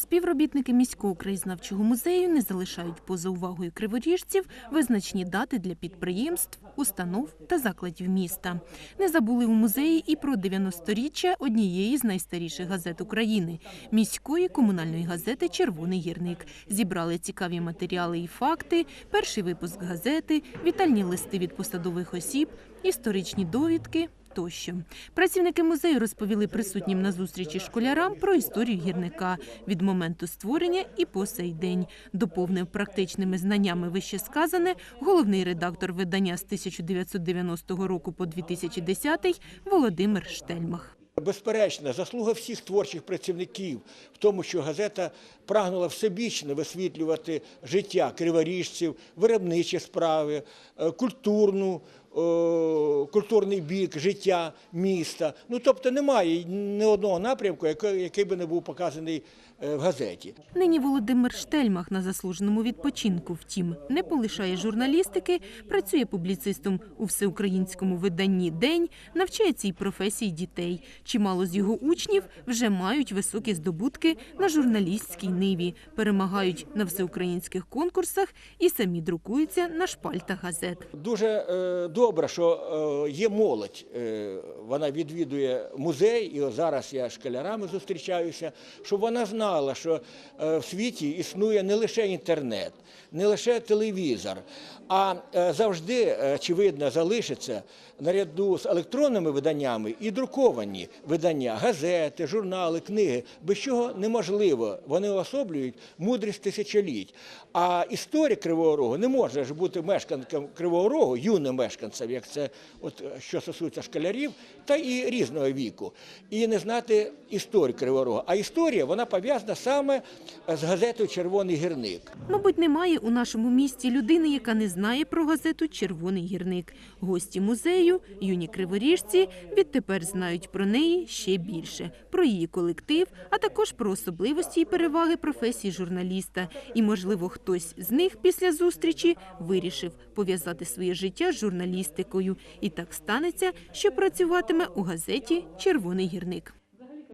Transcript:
Співробітники міського краєзнавчого музею не залишають поза увагою криворіжців визначні дати для підприємств, установ та закладів міста. Не забули у музеї і про 90-річчя однієї з найстаріших газет України міської комунальної газети Червоний гірник. Зібрали цікаві матеріали і факти, перший випуск газети, вітальні листи від посадових осіб, історичні довідки. Тощо працівники музею розповіли присутнім на зустрічі школярам про історію гірника від моменту створення і по сей день. Доповнив практичними знаннями вище сказане головний редактор видання з 1990 року по 2010 Володимир Штельмах. Безперечно, заслуга всіх творчих працівників в тому, що газета прагнула всебічно висвітлювати життя криворіжців, виробничі справи, е, культурну, культурний бік життя міста. Ну тобто немає ні одного напрямку, який, би не був показаний е, в газеті. Нині Володимир Штельмах на заслуженому відпочинку. Втім, не полишає журналістики, працює публіцистом у всеукраїнському виданні День, навчає цій професії дітей. Чимало з його учнів вже мають високі здобутки на журналістській ниві, перемагають на всеукраїнських конкурсах і самі друкуються на шпальтах газет. Дуже е, добре, що е, є молодь. Е, вона відвідує музей, і зараз я з школярами зустрічаюся, щоб вона знала, що е, в світі існує не лише інтернет, не лише телевізор, а завжди, очевидно, залишиться наряду з електронними виданнями і друковані видання, газети, журнали, книги, без чого неможливо. Вони особлюють мудрість тисячоліть. А історик Кривого Рогу не може ж бути мешканцем Кривого Рогу, юним мешканцем, як це от що стосується школярів, та і різного віку, і не знати історію Кривого Рогу. А історія вона пов'язана саме з газетою Червоний гірник. Мабуть, немає у нашому місті людини, яка не знає про газету Червоний гірник. Гості музею, юні криворіжці, відтепер знають про неї ще більше, про її колектив, а також про особливості і переваги професії журналіста. І, можливо, хтось з них після зустрічі вирішив пов'язати своє життя з журналістикою. І так станеться, що працюватиме у газеті Червоний гірник.